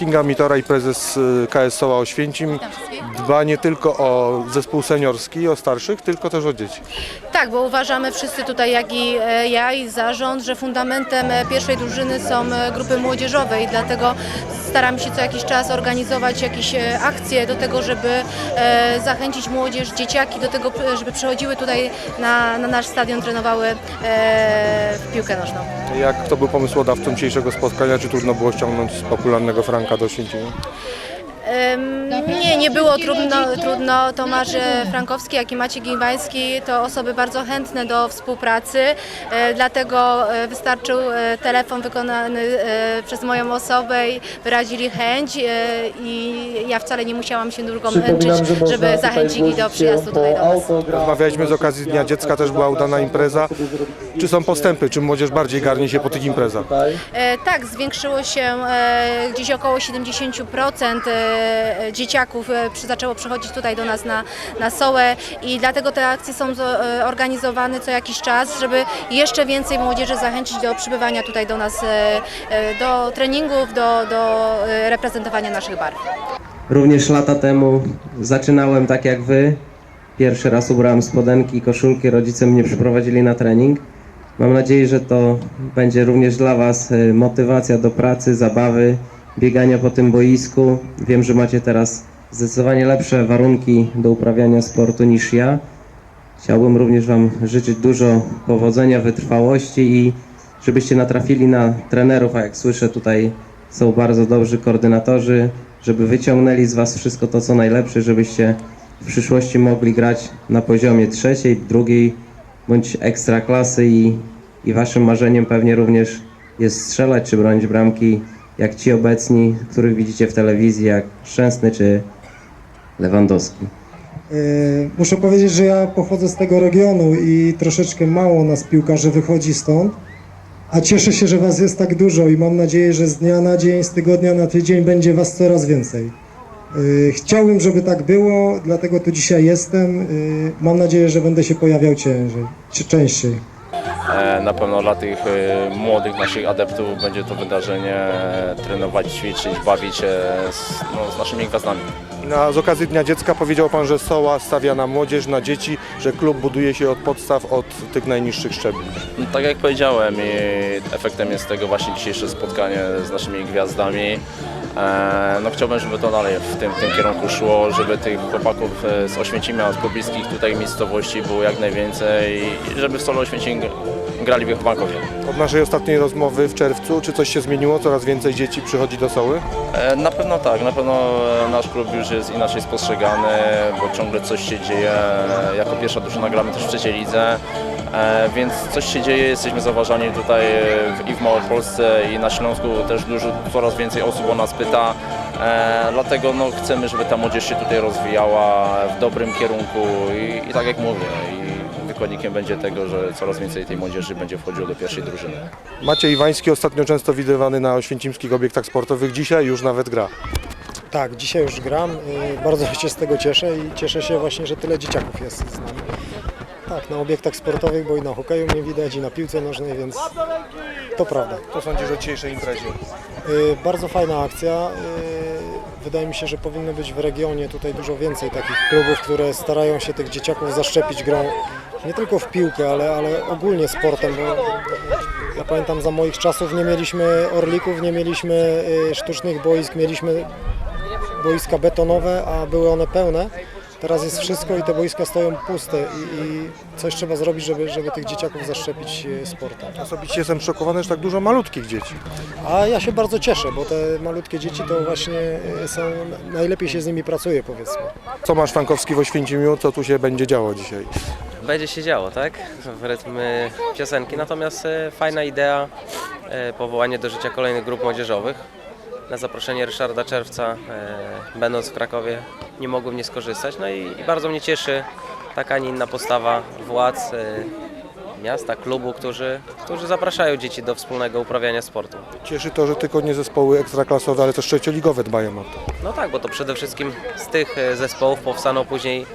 Kinga Mitora i prezes y, KS Soła Oświęcim dba nie tylko o zespół seniorski, o starszych, tylko też o dzieci. Tak, bo uważamy wszyscy tutaj, jak i e, ja i zarząd, że fundamentem e, pierwszej drużyny są e, grupy młodzieżowe i dlatego staramy się co jakiś czas organizować jakieś akcje do tego, żeby zachęcić młodzież, dzieciaki do tego, żeby przychodziły tutaj na, na nasz stadion, trenowały w piłkę nożną. Jak kto był pomysłodawcą dzisiejszego spotkania, czy trudno było ściągnąć popularnego Franka do Oświęcimia? Nie, nie było trudno, trudno. Tomasz Frankowski, jak i Maciej Giwański to osoby bardzo chętne do współpracy, e, dlatego e, wystarczył e, telefon wykonany przez moją osobę i wyrazili chęć i ja wcale nie musiałam się drugą męczyć, żeby zachęcić ich do przyjazdu tutaj do nas. Rozmawialiśmy z okazji Dnia Dziecka, też była udana impreza. Czy są postępy, czy młodzież bardziej garnie się po tych imprezach? Tak, zwiększyło się gdzieś około 70% e, dzieciaków e, zaczęło przychodzić tutaj do nas na, na Sołę i dlatego te akcje są e, organizowane co jakiś czas, żeby jeszcze więcej młodzieży zachęcić do przybywania tutaj do nas, e, e, do treningów, do, do e, reprezentowania naszych barw. Również lata temu zaczynałem tak jak wy. Pierwszy raz ubrałem spodenki i koszulki, rodzice mnie przyprowadzili na trening. Mam nadzieję, że to będzie również dla Was motywacja do pracy, zabawy, biegania po tym boisku. Wiem, że macie teraz zdecydowanie lepsze warunki do uprawiania sportu niż ja. Chciałbym również Wam życzyć dużo powodzenia, wytrwałości i żebyście natrafili na trenerów, a jak słyszę tutaj są bardzo dobrzy koordynatorzy, żeby wyciągnęli z Was wszystko to, co najlepsze, żebyście w przyszłości mogli grać na poziomie trzeciej, drugiej bądź ekstra klasy i, i Waszym marzeniem pewnie również jest strzelać czy bronić bramki jak ci obecni, których widzicie w telewizji, jak Szczęsny czy Lewandowski. E, Muszę powiedzieć, że ja pochodzę z tego regionu i troszeczkę mało nas piłkarzy wychodzi stąd, a cieszę się, że Was jest tak dużo i mam nadzieję, że z dnia na dzień, z tygodnia na tydzień będzie Was coraz więcej. E, Chciałbym, żeby tak było, dlatego tu dzisiaj jestem. E, Mam nadzieję, że będę się pojawiał ciężej, częściej. E, Na pewno dla tych e, młodych naszych adeptów będzie to wydarzenie e, trenować, ćwiczyć, bawić się z, no, z naszymi gwiazdami. Na, z okazji Dnia Dziecka powiedział Pan, że Soła stawia na młodzież, na dzieci, że klub buduje się od podstaw, od tych najniższych szczebli. No, tak jak powiedziałem, i efektem jest tego właśnie dzisiejsze spotkanie z naszymi gwiazdami. E, No chciałbym, żeby to dalej w tym, w tym kierunku szło, żeby tych chłopaków e, z Oświęcimia, z pobliskich tutaj miejscowości było jak najwięcej i żeby w Solo Oświęcim grali wychowankowie. Od naszej ostatniej rozmowy w czerwcu, czy coś się zmieniło? Coraz więcej dzieci przychodzi do Soły? E, Na pewno tak, na pewno e, nasz klub już jest inaczej spostrzegany, bo ciągle coś się dzieje. Jako pierwsza drużyna gramy też w trzeciej lidze, e, więc coś się dzieje, jesteśmy zauważani tutaj i w Małopolsce i na Śląsku też dużo, coraz więcej osób o nas pyta. E, Dlatego no, chcemy, żeby ta młodzież się tutaj rozwijała w dobrym kierunku i, i tak jak mówię, wykładnikiem będzie tego, że coraz więcej tej młodzieży będzie wchodziło do pierwszej drużyny. Maciej Iwański ostatnio często widywany na oświęcimskich obiektach sportowych, dzisiaj już nawet gra. Tak, dzisiaj już gram. Bardzo się z tego cieszę i cieszę się właśnie, że tyle dzieciaków jest z nami. Tak, na obiektach sportowych, bo i na hokeju mnie widać, i na piłce nożnej, więc to prawda. Co sądzisz o dzisiejszej imprezie? Y, Bardzo fajna akcja. Y, Wydaje mi się, że powinno być w regionie tutaj dużo więcej takich klubów, które starają się tych dzieciaków zaszczepić grą nie tylko w piłkę, ale, ale ogólnie sportem, bo ja pamiętam za moich czasów nie mieliśmy orlików, nie mieliśmy y, sztucznych boisk, mieliśmy boiska betonowe, a były one pełne. Teraz jest wszystko i te boiska stoją puste i, i coś trzeba zrobić, żeby, żeby tych dzieciaków zaszczepić y, sportem. Osobiście jestem szokowany, że tak dużo malutkich dzieci. A ja się bardzo cieszę, bo te malutkie dzieci to właśnie y, są, najlepiej się z nimi pracuje powiedzmy. Co masz Frankowski w Oświęcimiu? Co tu się będzie działo dzisiaj? będzie się działo, tak? W rytm e, piosenki. Natomiast e, fajna idea, e, powołanie do życia kolejnych grup młodzieżowych. Na zaproszenie Ryszarda Czerwca, e, będąc w Krakowie, nie mogłem nie skorzystać. No i, i bardzo mnie cieszy taka, a nie inna postawa władz e, miasta, klubu, którzy, którzy zapraszają dzieci do wspólnego uprawiania sportu. Cieszy to, że tylko nie zespoły ekstraklasowe, ale też trzecioligowe dbają o to. No tak, bo to przede wszystkim z tych e, zespołów powstaną później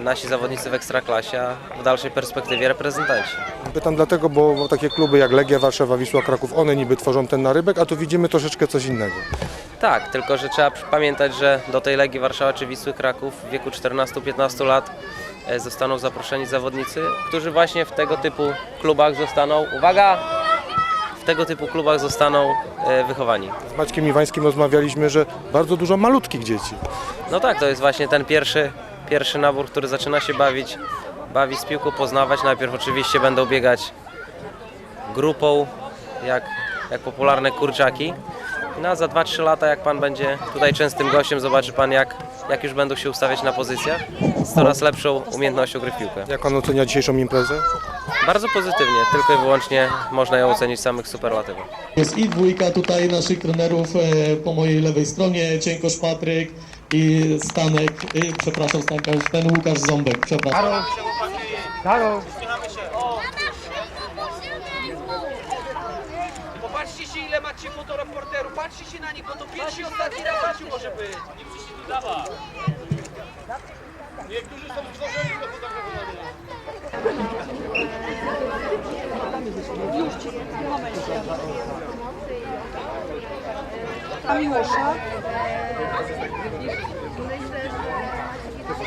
nasi zawodnicy w Ekstraklasie, a w dalszej perspektywie reprezentanci. Pytam dlatego, bo bo takie kluby jak Legia, Warszawa, Wisła, Kraków, one niby tworzą ten narybek, a tu widzimy troszeczkę coś innego. Tak, tylko że trzeba pamiętać, że do tej Legii Warszawa czy Wisły Kraków w wieku 14-15 lat e, zostaną zaproszeni zawodnicy, którzy właśnie w tego typu klubach zostaną, uwaga, w tego typu klubach zostaną e, wychowani. Z Maćkiem Iwańskim rozmawialiśmy, że bardzo dużo malutkich dzieci. No tak, to jest właśnie ten pierwszy, pierwszy nabór, który zaczyna się bawić, bawić z piłką, poznawać. Najpierw oczywiście będą biegać grupą, jak, jak popularne kurczaki. No a za 2-3 lata, jak Pan będzie tutaj częstym gościem, zobaczy Pan, jak, jak już będą się ustawiać na pozycjach z coraz lepszą umiejętnością gry w piłkę. Jak pan ocenia dzisiejszą imprezę? Bardzo pozytywnie, tylko i wyłącznie można ją ocenić w samych superlatywach. Jest i dwójka tutaj naszych trenerów e, po mojej lewej stronie, Cienkosz Patryk i Stanek, e, przepraszam Stanka, ten Łukasz Ząbek, przepraszam. Popatrzcie się ile macie fotoreporterów, patrzcie się na nich, bo to pierwszy i ostatni raz może być. Nie musicie tu dawać. Niektórzy są stworzeni do fotografowania. A Miłosza?